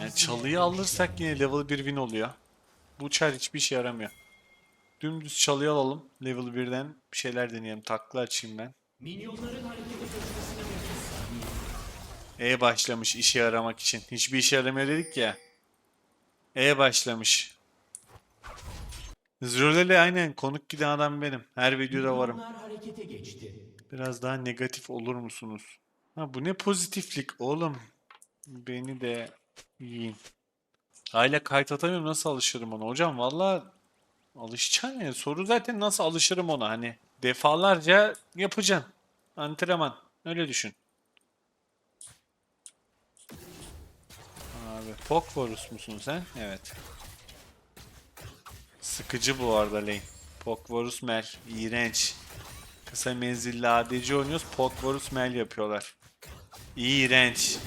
Yani çalıyı alırsak yine level 1 win oluyor. Bu çar hiçbir işe yaramıyor. Dümdüz çalıyı alalım. Level 1'den bir şeyler deneyelim. Takla açayım ben. E başlamış işe yaramak için. Hiçbir işe yaramıyor dedik ya. E başlamış. Zroleli aynen konuk giden adam benim. Her videoda varım. Biraz daha negatif olur musunuz? Ha bu ne pozitiflik oğlum. Beni de yiyin. Hala kayıt atamıyorum nasıl alışırım ona? Hocam valla alışacaksın yani. Soru zaten nasıl alışırım ona hani. Defalarca yapacaksın. Antrenman. Öyle düşün. Abi Pokvorus musun sen? Evet. Sıkıcı bu arada lane. Pokvorus Mel. İğrenç. Kısa menzilli ADC oynuyoruz. Pokvorus Mel yapıyorlar. İğrenç.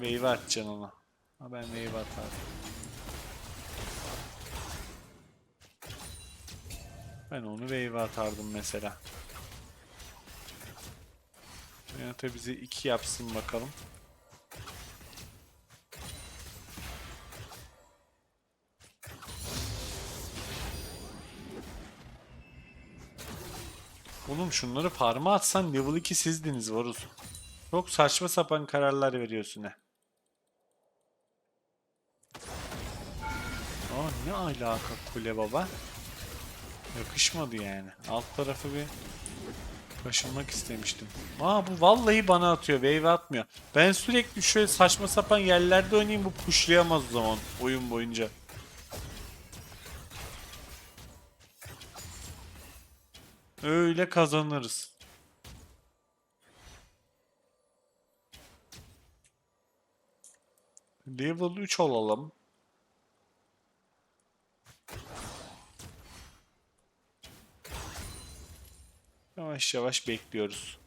Wave atacaksın ona. Ha ben wave atarım. Ben onu wave atardım mesela. Renata bizi iki yapsın bakalım. Oğlum şunları farma atsan level 2 sizdiniz Varus. Çok saçma sapan kararlar veriyorsun ha. Aa ne alaka kule baba? Yakışmadı yani. Alt tarafı bir taşınmak istemiştim. Aa bu vallahi bana atıyor. Wave atmıyor. Ben sürekli şöyle saçma sapan yerlerde oynayayım bu pushlayamaz o zaman oyun boyunca. Öyle kazanırız. Level 3 olalım. Yavaş yavaş bekliyoruz.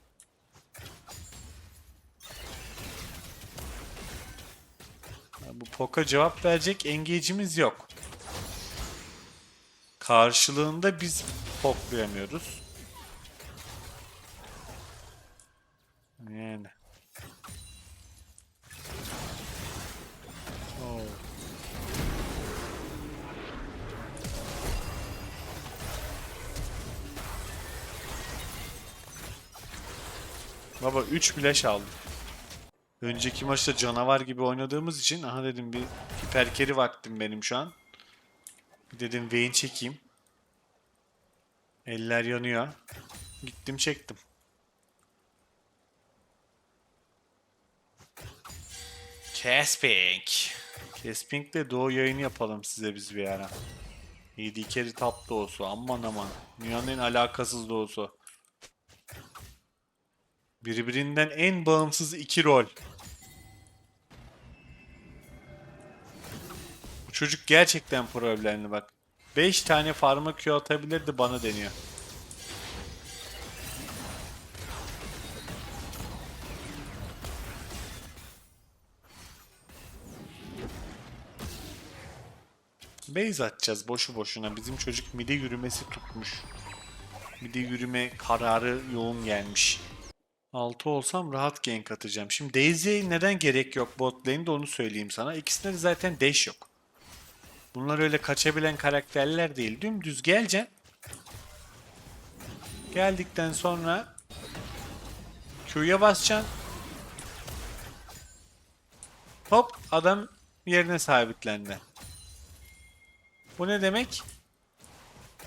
Bu Poka cevap verecek engage'imiz yok. Karşılığında biz poklayamıyoruz. 3 flash aldım. Önceki maçta canavar gibi oynadığımız için aha dedim bir hiperkeri vaktim benim şu an. Dedim Vayne çekeyim. Eller yanıyor. Gittim çektim. Casping. Casping'de doğu yayını yapalım size biz bir ara. AD carry top doğusu. Aman aman. Dünyanın en alakasız doğusu. Birbirinden en bağımsız iki rol. Bu çocuk gerçekten problemli bak. 5 tane farma Q atabilirdi bana deniyor. Base atacağız boşu boşuna. Bizim çocuk mide yürümesi tutmuş. Mide yürüme kararı yoğun gelmiş. 6 olsam rahat gank atacağım. Şimdi Daisy'ye neden gerek yok bot lane'de onu söyleyeyim sana. İkisinde de zaten dash yok. Bunlar öyle kaçabilen karakterler değil. Dümdüz geleceksin. Geldikten sonra Q'ya basacaksın. Hop adam yerine sabitlendi. Bu ne demek?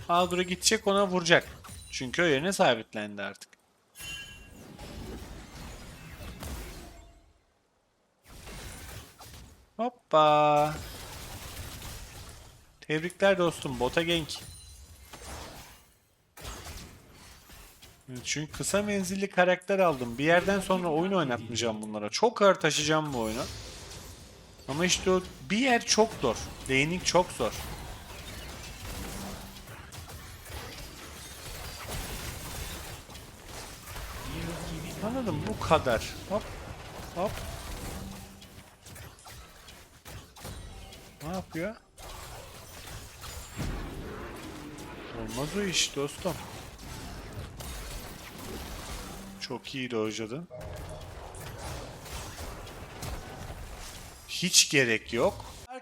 Adro gidecek ona vuracak. Çünkü o yerine sabitlendi artık. Hoppa. Tebrikler dostum. Bota. Evet, Çünkü kısa menzilli karakter aldım. Bir yerden sonra oyun oynatmayacağım bunlara. Çok ağır taşıyacağım bu oyunu. Ama işte o bir yer çok zor. Laning çok zor. Anladım bu kadar. Hop hop. Ne yapıyor? Olmaz o iş dostum. Çok iyi dojladın. hiç gerek yok.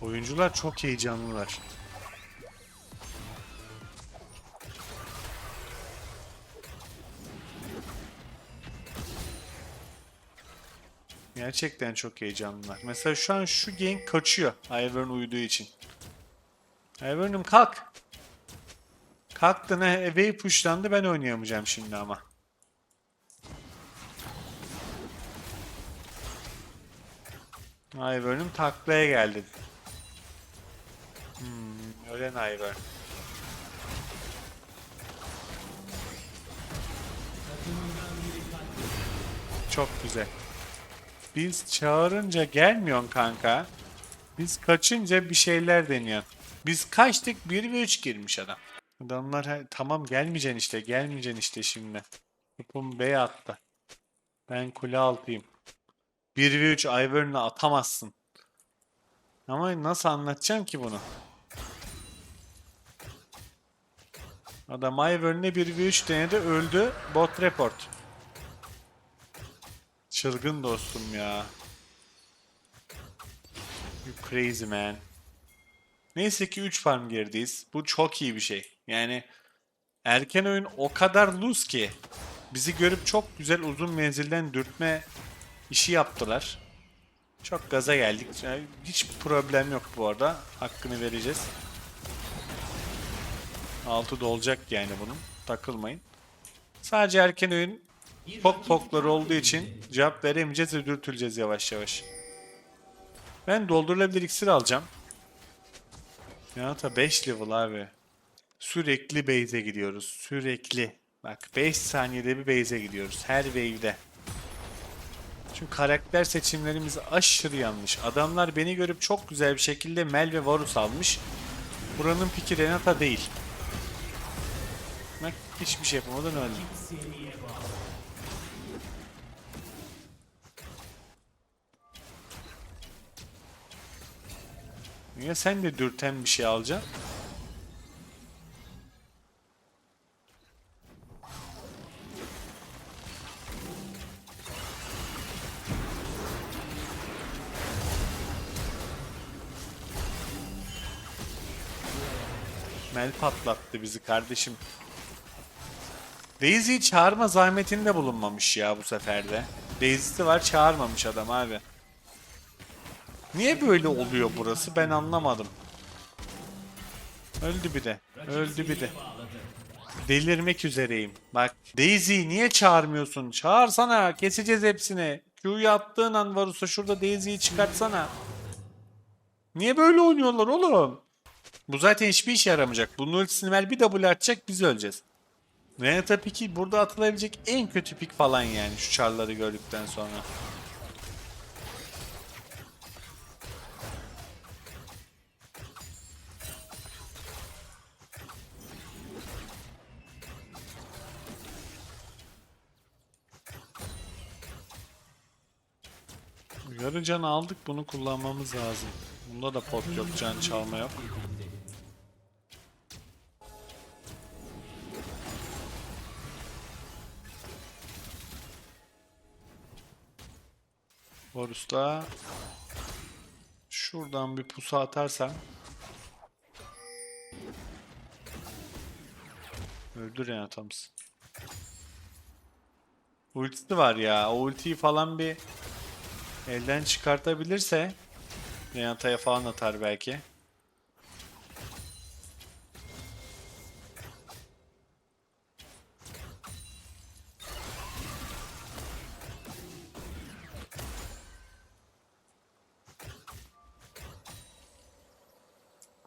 Oyuncular çok heyecanlılar. Gerçekten çok heyecanlılar. Mesela şu an şu gank kaçıyor. Ivern uyuduğu için. Ivern'ım kalk. Kalktı ne? Away pushlandı ben oynayamayacağım şimdi ama. Ivern'ım taklaya geldin. Ölen Ivern. Çok güzel. Biz çağırınca gelmiyorsun kanka. Biz kaçınca bir şeyler deniyor. Biz kaçtık 1 ve 3 girmiş adam. Adamlar tamam gelmeyeceksin işte gelmeyeceksin işte şimdi. Topum B'ye attı. Ben kule altıyım. 1 ve 3 Ivern'ı atamazsın. Ama nasıl anlatacağım ki bunu? Adam Ivern'e 1 ve 3 denedi öldü. Bot report. Çılgın dostum ya. You crazy man. Neyse ki 3 farm gerideyiz. Bu çok iyi bir şey. Yani erken oyun o kadar loose ki bizi görüp çok güzel uzun menzilden dürtme işi yaptılar. Çok gaza geldik. Yani hiç problem yok bu arada. Hakkını vereceğiz. Altı dolacak yani bunun. Takılmayın. Sadece erken oyun pok pokları olduğu için cevap veremeyeceğiz ve dürtüleceğiz yavaş yavaş. Ben doldurulabilir iksir alacağım. Ya ta 5 level abi. Sürekli base'e gidiyoruz. Sürekli. Bak 5 saniyede bir base'e gidiyoruz. Her wave'de. Çünkü karakter seçimlerimiz aşırı yanlış. Adamlar beni görüp çok güzel bir şekilde Mel ve Varus almış. Buranın piki Renata değil. Bak hiçbir şey yapamadan öldüm. Ya sen de dürten bir şey alacaksın. Mel patlattı bizi kardeşim. Daisy'yi çağırma zahmetinde bulunmamış ya bu sefer de. Daisy'si var çağırmamış adam abi. Niye böyle oluyor burası ben anlamadım. Öldü bir de. Öldü bir de. Delirmek üzereyim. Bak Daisy niye çağırmıyorsun? Çağırsana. Keseceğiz hepsini. Q'yu attığın an Varus'a şurada Daisy'yi çıkartsana. Niye böyle oynuyorlar oğlum? Bu zaten hiçbir işe yaramayacak. Bunun ultisini bir W atacak biz öleceğiz. Renata piki burada atılabilecek en kötü pik falan yani şu çarları gördükten sonra. Yarı can aldık bunu kullanmamız lazım. Bunda da pot yok can çalma yok. Horus'ta şuradan bir pusu atarsan öldür yani atamız. Ultisi var ya. O ultiyi falan bir elden çıkartabilirse Renata'ya falan atar belki.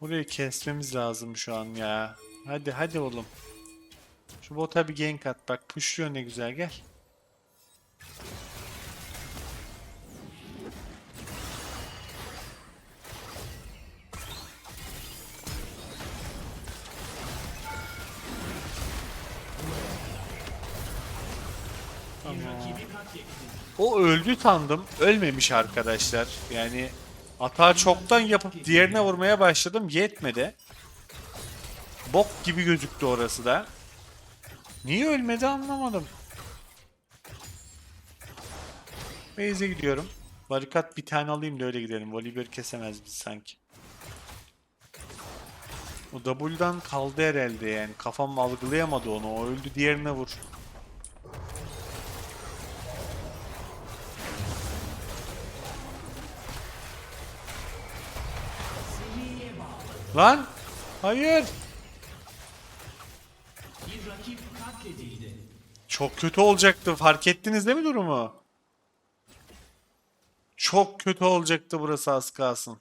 Burayı kesmemiz lazım şu an ya. Hadi hadi oğlum. Şu bota bir gank at bak. Puşluyor ne güzel gel. O öldü sandım. Ölmemiş arkadaşlar. Yani hata çoktan yapıp diğerine vurmaya başladım. Yetmedi. Bok gibi gözüktü orası da. Niye ölmedi anlamadım. Base'e gidiyorum. Barikat bir tane alayım da öyle gidelim. Volibear kesemez bizi sanki. O W'dan kaldı herhalde yani. Kafam algılayamadı onu. O öldü diğerine vur. Lan! Hayır! Çok kötü olacaktı. Fark ettiniz değil mi durumu? Çok kötü olacaktı burası az kalsın.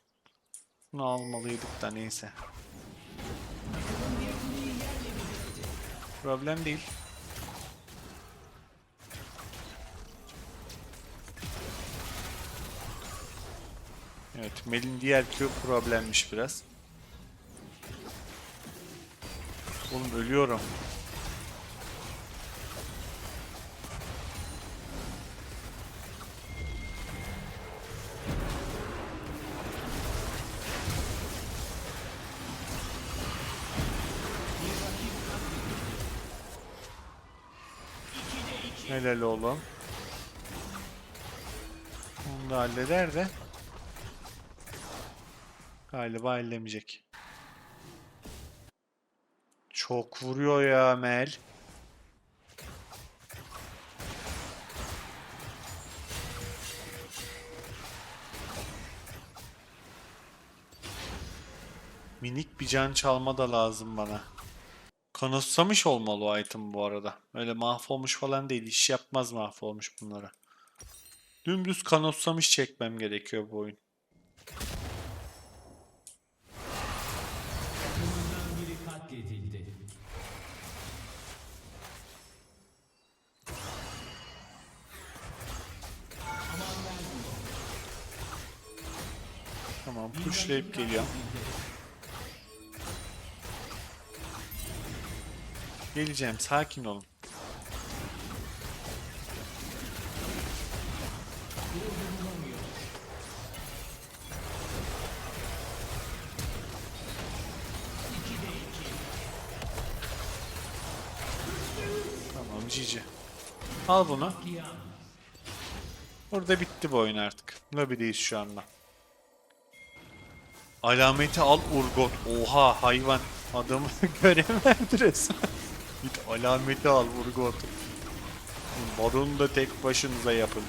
Bunu almalıydık da neyse. Problem değil. Evet, Mel'in diğer Q problemmiş biraz. Oğlum ölüyorum. Helal oğlum. Onu da halleder de. Galiba hallemeyecek. Çok vuruyor ya Mel. Minik bir can çalma da lazım bana. Kanıtsamış olmalı o item bu arada. Öyle mahvolmuş falan değil. İş yapmaz mahvolmuş bunlara. Dümdüz kanıtsamış çekmem gerekiyor bu oyun. Tamam pushlayıp geliyor. Geleceğim sakin olun. Tamam GG. Al bunu. Burada bitti bu oyun artık. Lobideyiz şu anda. Alameti al Urgot. Oha hayvan. Adamı göreverdi resmen. Git alameti al Urgot. Baronu da tek başınıza yapın.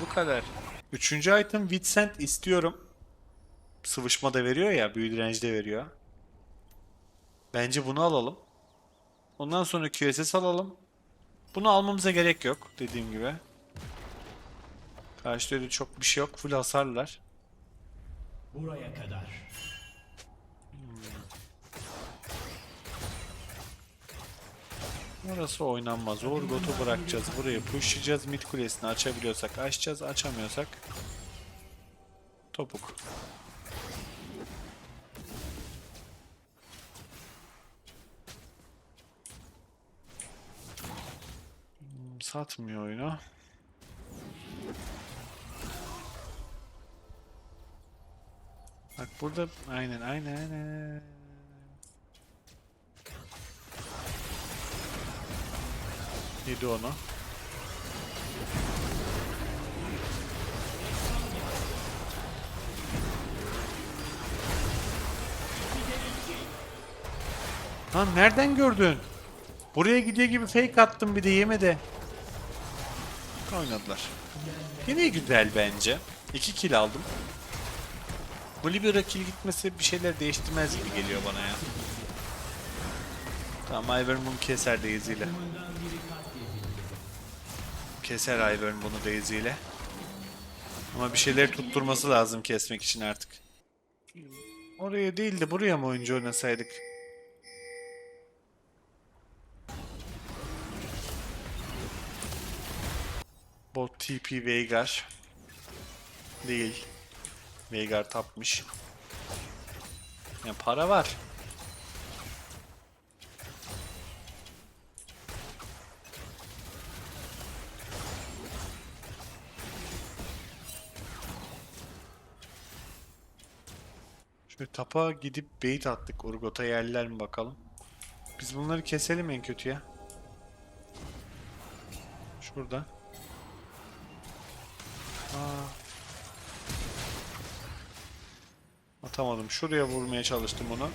Bu kadar. Üçüncü item Vincent istiyorum. Sıvışma da veriyor ya. Büyü direnci de veriyor. Bence bunu alalım. Ondan sonra QSS alalım. Bunu almamıza gerek yok dediğim gibi. Karşıda öyle çok bir şey yok. Full hasarlar. Buraya kadar. Orası oynanmaz. Urgot'u bırakacağız. Burayı pushlayacağız. Mid kulesini açabiliyorsak açacağız. Açamıyorsak topuk. Hmm, Satmıyor oyunu. Burada aynen aynen aynen. Yedi onu. Lan nereden gördün? Buraya gidiyor gibi fake attım bir de yemedi. Oynadılar. Yine güzel bence. 2 kill aldım. Bu Libera kill gitmesi bir şeyler değiştirmez gibi geliyor bana ya. Tamam Ivern bunu keser Daisy ile. Keser Ivern bunu Daisy ile. Ama bir şeyleri tutturması lazım kesmek için artık. Oraya değil de buraya mı oyuncu oynasaydık? Bot TP Veigar. Değil. Veigar tapmış. Yani para var. Şöyle tapa gidip bait attık. Urgot'a yerler mi bakalım. Biz bunları keselim en kötü ya. Şurada. Aa. Atamadım. Şuraya vurmaya çalıştım onu.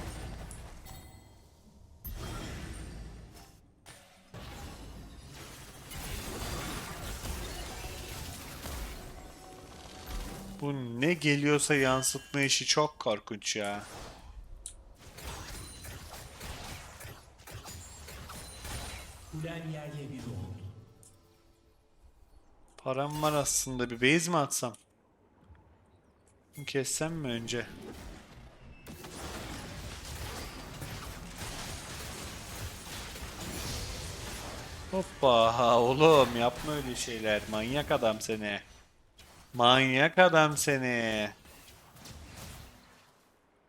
Bu ne geliyorsa yansıtma işi çok korkunç ya. Param var aslında. Bir base mi atsam? Kessem mi önce? Hoppa oğlum yapma öyle şeyler. Manyak adam seni. Manyak adam seni.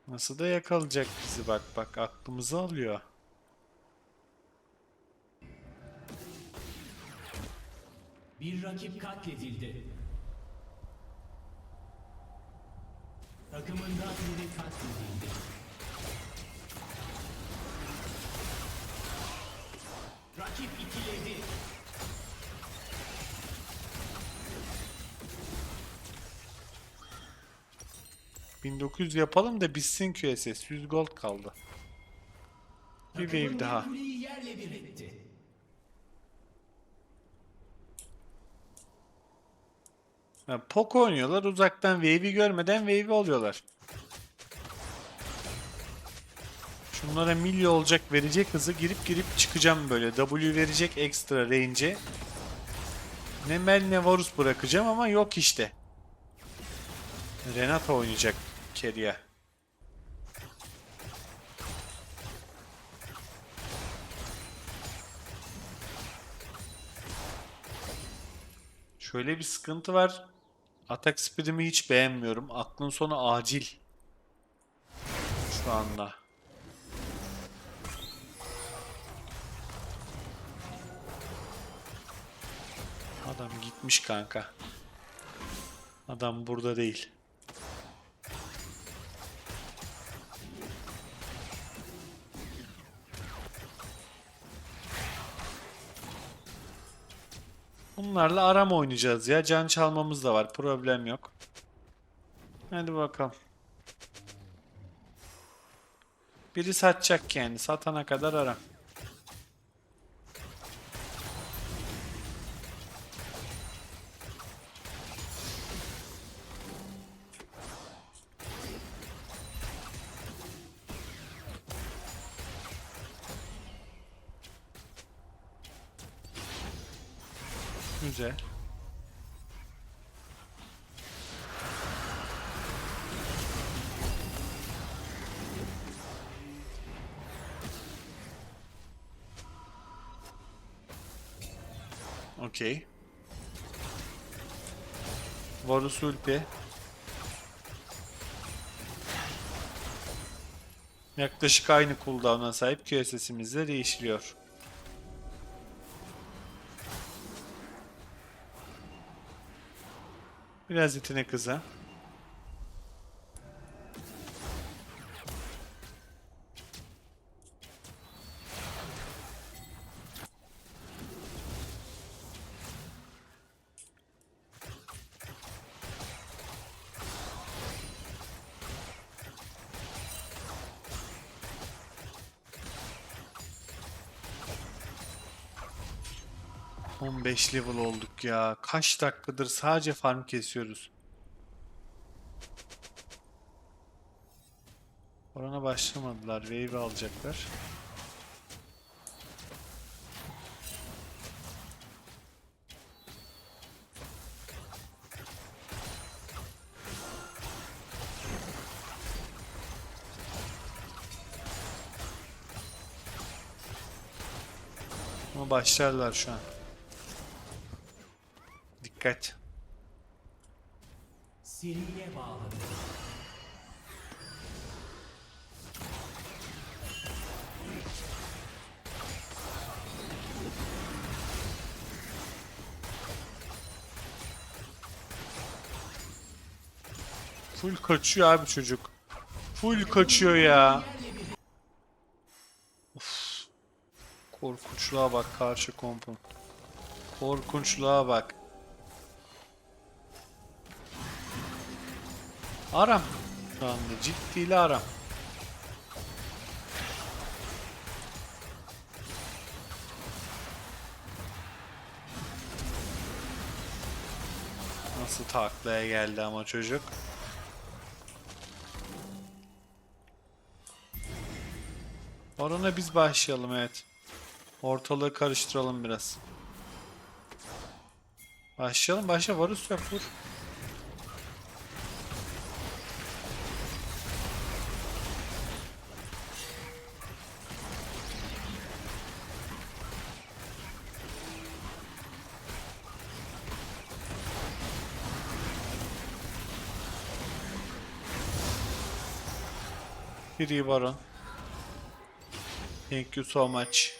Nasıl da yakalayacak bizi bak bak aklımızı alıyor. Bir rakip katledildi. Takımından biri katledildi. ...1900 yapalım da bitsin QSS. 100 gold kaldı. Bir wave daha. Yani Poco oynuyorlar. Uzaktan wave'i görmeden wave'i alıyorlar. Şunlara milyo olacak verecek hızı girip girip çıkacağım böyle. W verecek ekstra range'e. Ne Mel ne Varus bırakacağım ama yok işte. Renata oynayacak Keria. Şöyle bir sıkıntı var. Atak speed'imi hiç beğenmiyorum. Aklın sonu acil. Şu anda. Adam gitmiş kanka. Adam burada değil. Bunlarla aram oynayacağız ya. Can çalmamız da var. Problem yok. Hadi bakalım. Biri satacak yani. Satana kadar aram. Ulti. Yaklaşık aynı cooldown'a sahip QSS'imiz de değişiliyor. Biraz yetenek hıza. 5 level olduk ya. Kaç dakikadır sadece farm kesiyoruz. Orana başlamadılar. Wave alacaklar. Ama başlarlar şu an. Dikkat. Seriye bağladı. Full kaçıyor abi çocuk. Full kaçıyor ya. Of. Korkunçluğa bak karşı kompun. Korkunçluğa bak. Aram. Şu anda ciddiyle aram. Nasıl taklaya geldi ama çocuk. Orana biz başlayalım evet. Ortalığı karıştıralım biraz. Başlayalım başla Varus yap vur. Free Baron. Thank you so much.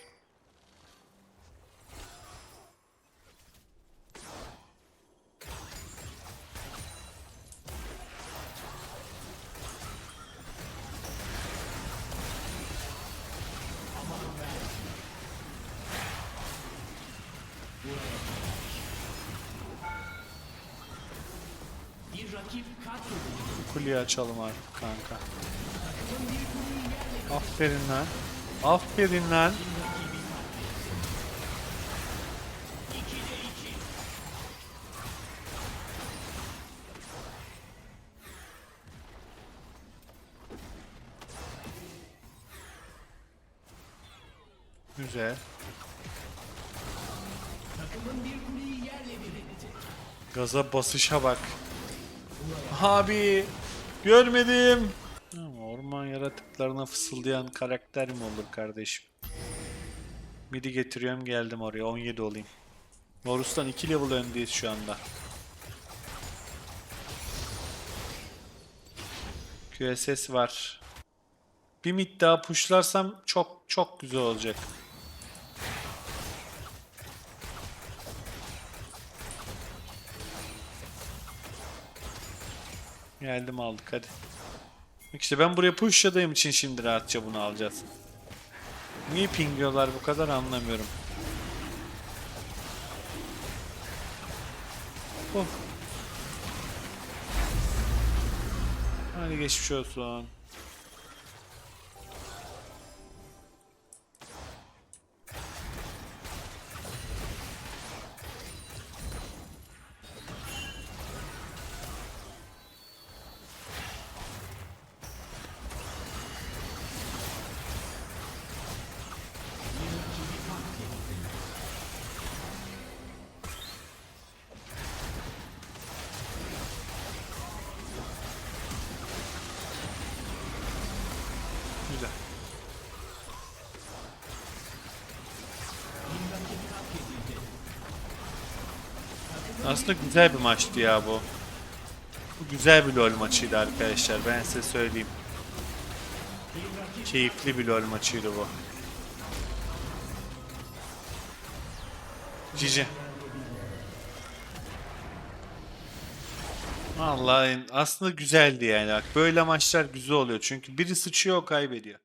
Kuleyi açalım artık kanka. Aferin lan. Aferin lan. Güzel. Gaza basışa bak. Abi görmedim. Yaratıklarına fısıldayan karakter mi olur kardeşim? Midi getiriyorum geldim oraya 17 olayım. Varus'tan 2 level öndeyiz şu anda. QSS var. Bir mid daha pushlarsam çok çok güzel olacak. Geldim aldık hadi. İşte ben buraya pushladığım için şimdi rahatça bunu alacağız. Niye pingliyorlar bu kadar anlamıyorum. Oh. Hadi geçmiş olsun. Aslında güzel bir maçtı ya bu. Bu güzel bir LoL maçıydı arkadaşlar. Ben size söyleyeyim. Keyifli bir LoL maçıydı bu. Cici. Vallahi aslında güzeldi yani. Bak böyle maçlar güzel oluyor. Çünkü biri sıçıyor kaybediyor.